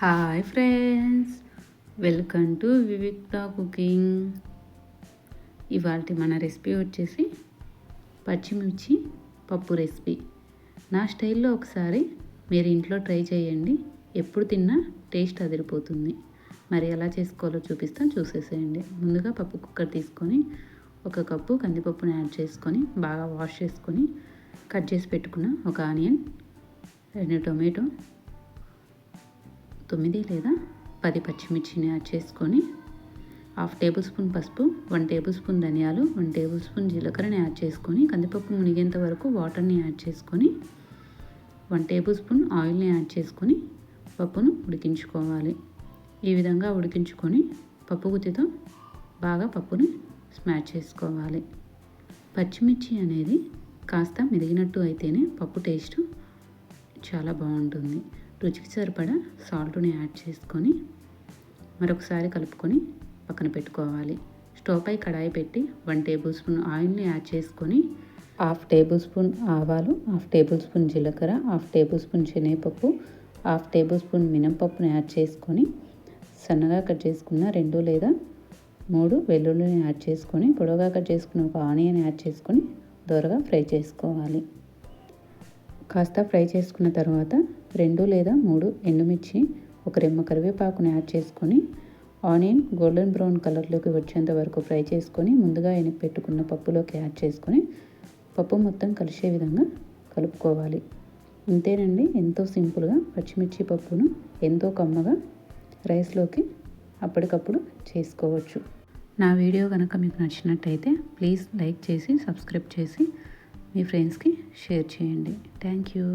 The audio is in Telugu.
Hi friends welcome to Vivikta cooking ఇవాళ మన రెసిపీ వచ్చేసి పచ్చిమిర్చి పప్పు రెసిపీ నా స్టైల్లో ఒకసారి మీరు ఇంట్లో ట్రై చేయండి. ఎప్పుడు తిన్నా టేస్ట్ అదిరిపోతుంది. మరి ఎలా చేసుకోవాలో చూపిస్తాను చూసేసేయండి. ముందుగా పప్పు కుక్కర్ తీసుకొని ఒక కప్పు కందిపప్పుని యాడ్ చేసుకొని బాగా వాష్ చేసుకొని కట్ చేసి పెట్టుకున్న ఒక ఆనియన్ రెండు టొమాటో తొమ్మిది లేదా పది పచ్చిమిర్చిని యాడ్ చేసుకొని హాఫ్ టేబుల్ స్పూన్ పసుపు వన్ టేబుల్ స్పూన్ ధనియాలు వన్ టేబుల్ స్పూన్ జీలకర్రని యాడ్ చేసుకొని కందిపప్పు మునిగేంత వరకు వాటర్ని యాడ్ చేసుకొని వన్ టేబుల్ స్పూన్ ఆయిల్ని యాడ్ చేసుకొని పప్పును ఉడికించుకోవాలి. ఈ విధంగా ఉడికించుకొని పప్పు గుత్తితో బాగా పప్పుని స్మాష్ చేసుకోవాలి. పచ్చిమిర్చి అనేది కాస్త మెదిగినట్టు అయితేనే పప్పు టేస్ట్ చాలా బాగుంటుంది. రుచికి సరిపడా సాల్ట్ని యాడ్ చేసుకొని మరొకసారి కలుపుకొని పక్కన పెట్టుకోవాలి. స్టవ్ పై కడాయి పెట్టి వన్ టేబుల్ స్పూన్ ఆయిల్ని యాడ్ చేసుకొని హాఫ్ టేబుల్ స్పూన్ ఆవాలు హాఫ్ టేబుల్ స్పూన్ జీలకర్ర హాఫ్ టేబుల్ స్పూన్ శనగపప్పు హాఫ్ టేబుల్ స్పూన్ మినపప్పును యాడ్ చేసుకొని సన్నగా కట్ చేసుకున్న రెండు లేదా మూడు వెల్లుల్లిని యాడ్ చేసుకొని పొడవుగా కట్ చేసుకున్న ఒక ఆనియన్ యాడ్ చేసుకొని దోరగా ఫ్రై చేసుకోవాలి. కాస్త ఫ్రై చేసుకున్న తర్వాత రెండు లేదా మూడు ఎండుమిర్చి ఒక రెమ్మ కరివేపాకుని యాడ్ చేసుకొని ఆనియన్ గోల్డెన్ బ్రౌన్ కలర్లోకి వచ్చేంత వరకు ఫ్రై చేసుకొని ముందుగా ఎనక పెట్టుకున్న పప్పులోకి యాడ్ చేసుకొని పప్పు మొత్తం కలిసే విధంగా కలుపుకోవాలి. ఇంతేనండి ఎంతో సింపుల్గా పచ్చిమిర్చి పప్పును ఎంతో కమ్మగా రైస్లోకి అప్పటికప్పుడు చేసుకోవచ్చు. నా వీడియో కనుక మీకు నచ్చినట్టయితే ప్లీజ్ లైక్ చేసి సబ్స్క్రైబ్ చేసి మీ ఫ్రెండ్స్కి షేర్ చేయండి. Thank you.